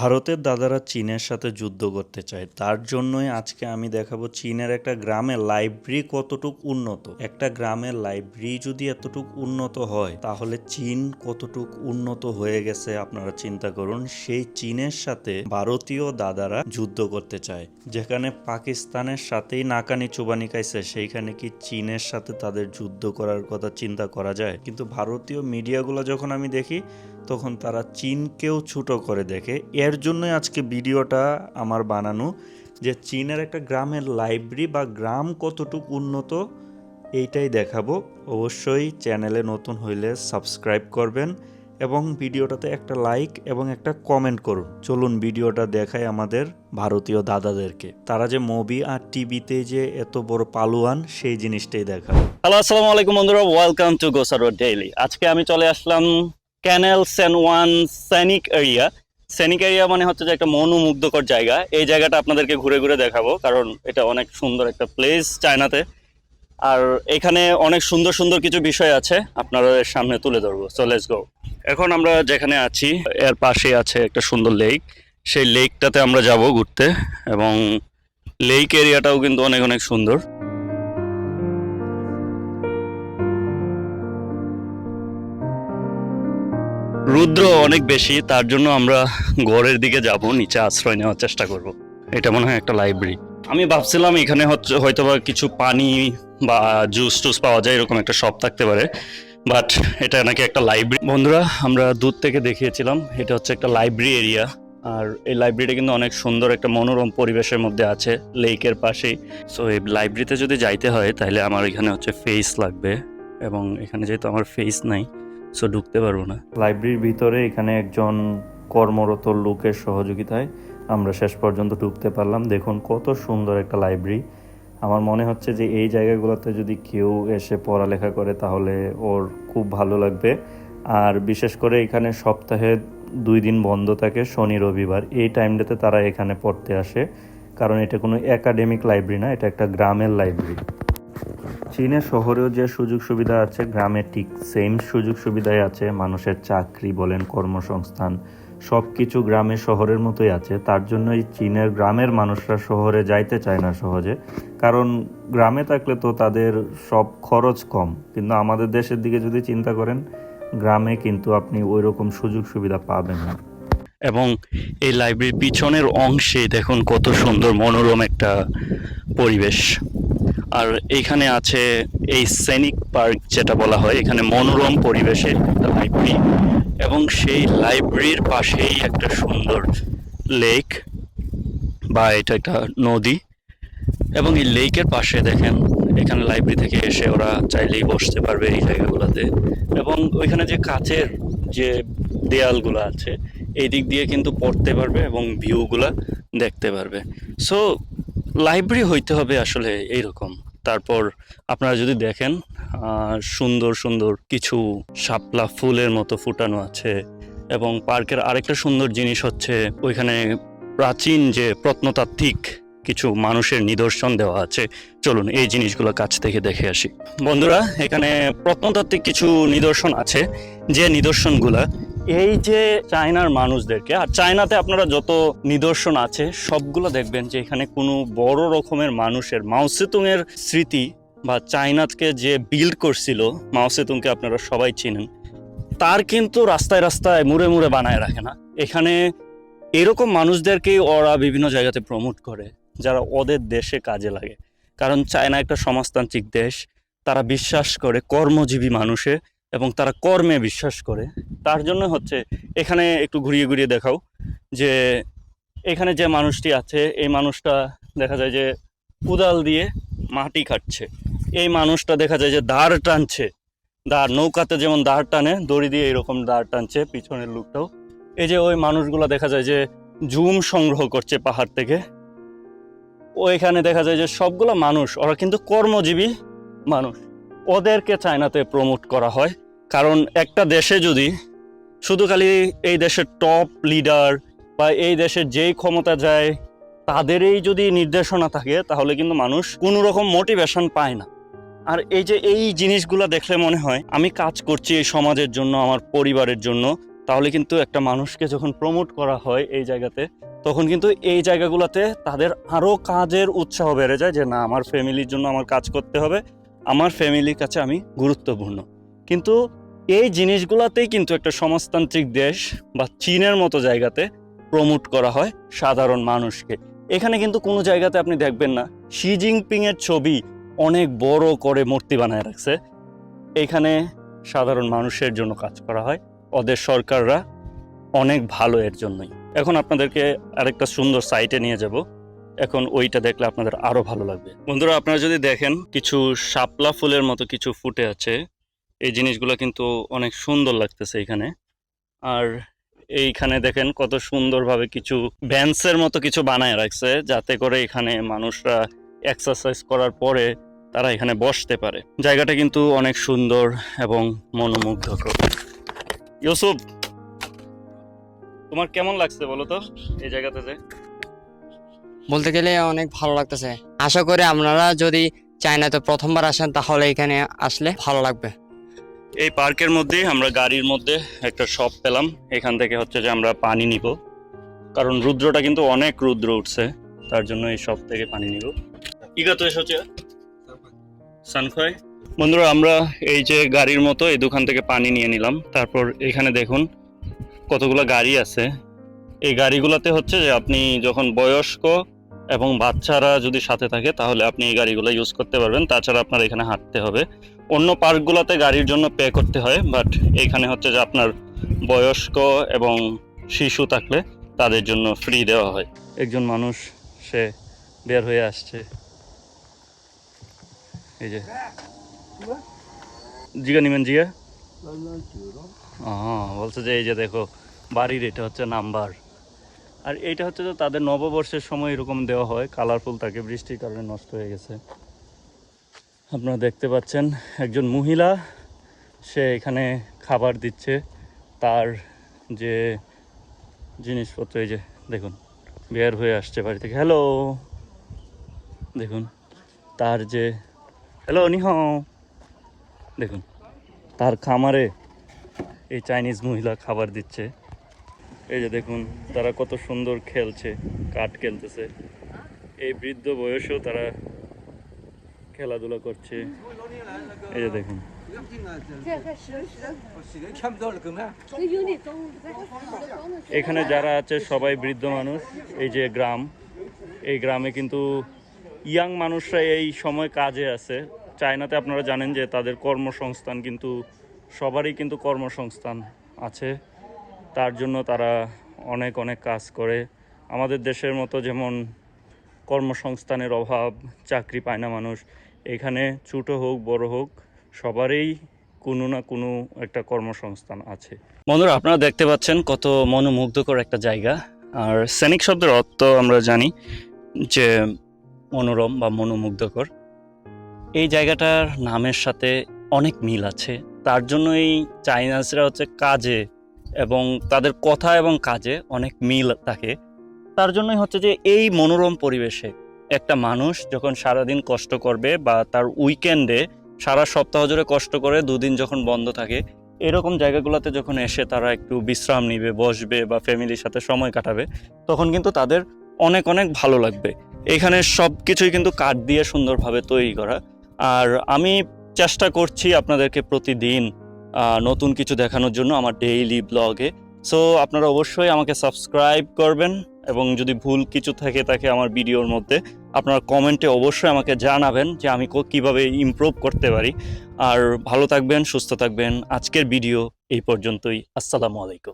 ভারতের দাদারা চীনের সাথে যুদ্ধ করতে চায়। তার জন্যই আজকে আমি দেখাবো চীনের একটা গ্রামের লাইব্রেরি কতটুক উন্নত। একটা গ্রামের লাইব্রেরি যদি এতটুক উন্নত হয়, তাহলে চীন কতটুক উন্নত হয়ে গেছে আপনারা চিন্তা করুন। সেই চীনের সাথে ভারতীয় দাদারা যুদ্ধ করতে চায়। যেখানে পাকিস্তানের সাথেই নাকানি চুবানি খাইছে, সেইখানে কি চীনের সাথে তাদের যুদ্ধ করার কথা চিন্তা করা যায়? কিন্তু ভারতীয় মিডিয়াগুলো যখন আমি দেখি তখন তারা চীনকেও ছোটো করে দেখে। এর জন্যই আজকে ভিডিওটা আমার বানানো যে চীনের একটা গ্রামের লাইব্রেরি বা গ্রাম কতটুকু উন্নত, এইটাই দেখাবো। অবশ্যই চ্যানেলে নতুন হইলে সাবস্ক্রাইব করবেন এবং ভিডিওটাতে একটা লাইক এবং একটা কমেন্ট করুন। চলুন ভিডিওটা দেখায় আমাদের ভারতীয় দাদাদেরকে। তারা যে মুভি আর টিভিতে যে এত বড় পালুয়ান, সেই জিনিসটাই দেখাবো। হ্যালো, আসসালামু আলাইকুম বন্ধুরা। ওয়েলকাম টু গোসারো ডেইলি আজকে আমি চলে আসলাম ক্যানেল সেন ওয়ান সৈনিক এরিয়া। সৈনিক এরিয়া মানে হচ্ছে যে একটা মনোমুগ্ধকর জায়গা। এই জায়গাটা আপনাদেরকে ঘুরে ঘুরে দেখাবো, কারণ এটা অনেক সুন্দর একটা প্লেস চায়নাতে। আর এখানে অনেক সুন্দর সুন্দর কিছু বিষয় আছে আপনাদের সামনে তুলে ধরবো। সো লেটস গো এখন আমরা যেখানে আছি, এর পাশে আছে একটা সুন্দর লেক সেই লেকটাতে আমরা যাব ঘুরতে, এবং লেক এরিয়াটাও কিন্তু অনেক অনেক সুন্দর। রুদ্র অনেক বেশি, তার জন্য আমরা ঘরের দিকে যাব, নিচে আশ্রয় নেওয়ার চেষ্টা করব। এটা মনে হয় একটা লাইব্রেরি আমি ভাবছিলাম এখানে হয়তো বা কিছু পানি বা জুস টুস পাওয়া যায়, এরকম একটা শপ থাকতে পারে। বাট এটা নাকি একটা লাইব্রেরি বন্ধুরা, আমরা দূর থেকে দেখিয়েছিলাম, এটা হচ্ছে একটা লাইব্রেরি এরিয়া আর এই লাইব্রেরিটা কিন্তু অনেক সুন্দর একটা মনোরম পরিবেশের মধ্যে আছে লেকের পাশেই সো এই লাইব্রেরিতে যদি যাইতে হয়, তাহলে আমার এখানে হচ্ছে ফেস লাগবে। এবং এখানে যেহেতু আমার ফেস নাই সো ঢুকতে পারব না। লাইব্রেরির ভিতরে এখানে একজন কর্মরত লোকের সহযোগিতায় আমরা শেষ পর্যন্ত ঢুকতে পারলাম। দেখুন, কত সুন্দর একটা লাইব্রেরি আমার মনে হচ্ছে যে এই জায়গাগুলোতে যদি কেউ এসে পড়ালেখা করে, তাহলে ওর খুব ভালো লাগবে। আর বিশেষ করে এখানে সপ্তাহে দুই দিন বন্ধ থাকে, শনি, রবিবার। এই টাইমটাতে তারা এখানে পড়তে আসে। কারণ এটা কোনো একাডেমিক লাইব্রেরি না, এটা একটা গ্রামের লাইব্রেরি চীনের শহরেও যে সুযোগ সুবিধা আছে, গ্রামে ঠিক সেম সুযোগ সুবিধাই আছে। মানুষের চাকরি বলেন, কর্মসংস্থান সব কিছু গ্রামে শহরের মতোই আছে। তার জন্যই চীনের গ্রামের মানুষরা শহরে যাইতে চায় না সহজে। কারণ গ্রামে থাকলে তো তাদের সব খরচ কম। কিন্তু আমাদের দেশের দিকে যদি চিন্তা করেন, গ্রামে কিন্তু আপনি ওই রকম সুযোগ সুবিধা পাবেন না। এবং এই লাইব্রেরির পিছনের অংশে দেখুন কত সুন্দর মনোরম একটা পরিবেশ। আর এইখানে আছে এই সৈনিক পার্ক যেটা বলা হয়, এখানে মনোরম পরিবেশে একটা লাইব্রেরি এবং সেই লাইব্রেরির পাশেই একটা সুন্দর লেক বা এটা একটা নদী এবং এই লেকের পাশে দেখেন, এখানে লাইব্রেরি থেকে এসে ওরা চাইলেই বসতে পারবে এই জায়গাগুলোতে এবং ওইখানে যে কাচের যে দেয়ালগুলো আছে, এই দিক দিয়ে কিন্তু পড়তে পারবে এবং ভিউগুলা দেখতে পারবে। সো লাইব্রেরি হইতে হবে আসলে এইরকম। তারপর আপনারা যদি দেখেন সুন্দর সুন্দর কিছু শাপলা ফুলের মতো ফুটানো আছে এবং পার্কের আরেকটা সুন্দর জিনিস হচ্ছে ওইখানে প্রাচীন যে প্রত্নতাত্ত্বিক কিছু মানুষের নিদর্শন দেওয়া আছে। চলুন এই জিনিসগুলো কাছ থেকে দেখে আসি। বন্ধুরা, এখানে প্রত্নতাত্ত্বিক কিছু নিদর্শন আছে। যে নিদর্শনগুলা এই যে চায়নার মানুষদেরকে, আর চায়নাতে আপনারা যত নিদর্শন আছে, সবগুলো দেখবেন যে এখানে কোনো বড় রকমের মানুষের মাওসেতুং এর স্মৃতি বা চায়নাকে যে বিল্ড করছিল মাওসেতুংকে আপনারা সবাই চিনেন, তার কিন্তু রাস্তায় রাস্তায় মুড়ে মুড়ে বানায় রাখে না। এখানে এরকম মানুষদেরকেই ওরা বিভিন্ন জায়গাতে প্রমোট করে, যারা ওদের দেশে কাজে লাগে। কারণ চায়না একটা সমাজতান্ত্রিক দেশ, তারা বিশ্বাস করে কর্মজীবী মানুষে এবং তারা কর্মে বিশ্বাস করে। তার জন্য হচ্ছে এখানে একটু ঘুরিয়ে ঘুরিয়ে দেখাও যে এখানে যে মানুষটি আছে, এই মানুষটা দেখা যায় যে কুদাল দিয়ে মাটি কাটছে। এই মানুষটা দেখা যায় যে দাঁড় টানছে। দাঁড়, নৌকাতে যেমন দাঁড় টানে, দড়ি দিয়ে এরকম দাঁড় টানছে পিছনের লুকটাও। এই যে ওই মানুষগুলো দেখা যায় যে জুম সংগ্রহ করছে পাহাড় থেকে। ওইখানে দেখা যায় যে সবগুলো মানুষ, ওরা কিন্তু কর্মজীবী মানুষ। ওদেরকে চায়নাতে প্রমোট করা হয়। কারণ একটা দেশে যদি শুধু খালি এই দেশের টপ লিডার বা এই দেশের যেই ক্ষমতা যায়, তাদেরই যদি নির্দেশনা থাকে, তাহলে কিন্তু মানুষ কোনো রকম মোটিভেশন পায় না। আর এই যে এই জিনিসগুলো দেখলে মনে হয়, আমি কাজ করছি এই সমাজের জন্য, আমার পরিবারের জন্য, তাহলে কিন্তু একটা মানুষকে যখন প্রমোট করা হয় এই জায়গাতে, তখন কিন্তু এই জায়গাগুলোতে তাদের আরও কাজের উৎসাহ বেড়ে যায় যে, না, আমার ফ্যামিলির জন্য আমার কাজ করতে হবে। আমার ফ্যামিলির কাছে আমি গুরুত্বপূর্ণ। কিন্তু এই জিনিসগুলোতেই কিন্তু একটা সমাজতান্ত্রিক দেশ বা চীনের মতো জায়গাতে প্রমোট করা হয় সাধারণ মানুষকে। এখানে কিন্তু কোনো জায়গাতে আপনি দেখবেন না শি জিনপিং এর ছবি অনেক বড় করে মূর্তি বানায় রাখছে। এখানে সাধারণ মানুষের জন্য কাজ করা হয়, ওদের সরকাররা অনেক ভালো এর জন্যই। এখন আপনাদেরকে আরেকটা সুন্দর সাইটে নিয়ে যাব। এখন ওইটা দেখলে আপনাদের আরও ভালো লাগবে। বন্ধুরা, আপনারা যদি দেখেন, কিছু শাপলা ফুলের মতো কিছু ফুটে আছে। এই জিনিসগুলো কিন্তু অনেক সুন্দর লাগতেছে এখানে। আর এইখানে দেখেন কত সুন্দরভাবে কিছু ব্যান্সের মতো কিছু বানায় রাখছে, যাতে করে এখানে মানুষরা এক্সারসাইজ করার পরে তারা এখানে বসতে পারে। জায়গাটা কিন্তু অনেক সুন্দর এবং মনোমুগ্ধকর। ইউসুফ, তোমার কেমন লাগছে বলো তো এই জায়গাতে যে বলতে গেলে অনেক ভালো লাগতেছে। আশা করি আপনারা যদি চায়নাতে প্রথমবার আসেন, তাহলে এখানে আসলে ভালো লাগবে। এই পার্কের মধ্যে আমরা গাড়ির মধ্যে একটা শপ পেলাম। এখান থেকে হচ্ছে যে আমরা পানি নিব। কারণ রুদ্রটা কিন্তু অনেক রুদ্র উঠছে, তার জন্য এই শপ থেকে পানি নিব। কাতো এসেছে বন্ধুরা, আমরা এই যে গাড়ির মতো এই দোকান থেকে পানি নিয়ে নিলাম। তারপর এখানে দেখুন কতগুলো গাড়ি আছে। এই গাড়িগুলোতে হচ্ছে যে আপনি যখন বয়স্ক এবং বাচ্চারা যদি সাথে থাকে, তাহলে আপনি এই গাড়িগুলো ইউজ করতে পারবেন। তাছাড়া আপনার এখানে হাঁটতে হবে। অন্য পার্কগুলোতে গাড়ির জন্য পে করতে হয় বাট এখানে হচ্ছে যে আপনার বয়স্ক এবং শিশু থাকলে তাদের জন্য ফ্রি দেওয়া হয়। একজন মানুষ, সে বের হয়ে আসছে। এই যে। জিগা, নিবেন জিগা? বলছে যে এই যে দেখো, বাড়ির এটা হচ্ছে নাম্বার আর এইটা হচ্ছে যে তাদের নববর্ষের সময় এরকম দেওয়া হয়, কালারফুল থাকে বৃষ্টির কারণে নষ্ট হয়ে গেছে। আপনারা দেখতে পাচ্ছেন, একজন মহিলা, সে এখানে খাবার দিচ্ছে। তার যে জিনিসপত্র, এই যে দেখুন, বের হয়ে আসছে বাড়ি থেকে। হ্যালো দেখুন, তার যে হ্যালো নিহ। দেখুন, তার খামারে এই চাইনিজ মহিলা খাবার দিচ্ছে। এই যে দেখুন, তারা কত সুন্দর খেলছে, কাঠ খেলতেছে। এই বৃদ্ধ বয়সেও তারা খেলাধুলা করছে। এই যে দেখুন। এখানে যারা আছে সবাই বৃদ্ধ মানুষ, এই যে গ্রাম। এই গ্রামে কিন্তু ইয়াং মানুষরা এই সময় কাজে আছে। চায়নাতে আপনারা জানেন যে তাদের কর্মসংস্থান কিন্তু, সবারই কিন্তু কর্মসংস্থান আছে। তার জন্য তারা অনেক অনেক কাজ করে। আমাদের দেশের মতো যেমন কর্মসংস্থানের অভাব, চাকরি পায় না মানুষ, এখানে ছোটো হোক, বড় হোক, সবারই কোনো না কোনো একটা কর্মসংস্থান আছে। বন্ধুরা, আপনারা দেখতে পাচ্ছেন কত মনোমুগ্ধকর একটা জায়গা। আর সৈনিক শব্দের অর্থ আমরা জানি যে মনোরম বা মনোমুগ্ধকর। এই জায়গাটার নামের সাথে অনেক মিল আছে। তার জন্য এই চাইনাসরা হচ্ছে কাজে এবং তাদের কথা এবং কাজে অনেক মিল থাকে। তার জন্যই হচ্ছে যে এই মনোরম পরিবেশে একটা মানুষ যখন সারাদিন কষ্ট করবে বা তার উইকেন্ডে সারা সপ্তাহ জুড়ে কষ্ট করে দুদিন যখন বন্ধ থাকে, এরকম জায়গাগুলোতে যখন এসে তারা একটু বিশ্রাম নিবে, বসবে বা ফ্যামিলির সাথে সময় কাটাবে, তখন কিন্তু তাদের অনেক অনেক ভালো লাগবে। এখানে সব কিছুই কিন্তু কাঠ দিয়ে সুন্দরভাবে তৈরি করা। আর আমি চেষ্টা করছি আপনাদেরকে প্রতিদিন নতুন কিছু দেখানোর জন্য আমার ডেইলি ব্লগে সো আপনারা অবশ্যই আমাকে সাবস্ক্রাইব করবেন এবং যদি ভুল কিছু থাকে তাকে আমার ভিডিওর মধ্যে আপনারা কমেন্টে অবশ্যই আমাকে জানাবেন যে আমি কীভাবে ইমপ্রুভ করতে পারি। আর ভালো থাকবেন, সুস্থ থাকবেন। আজকের ভিডিও এই পর্যন্তই। আসসালামু আলাইকুম।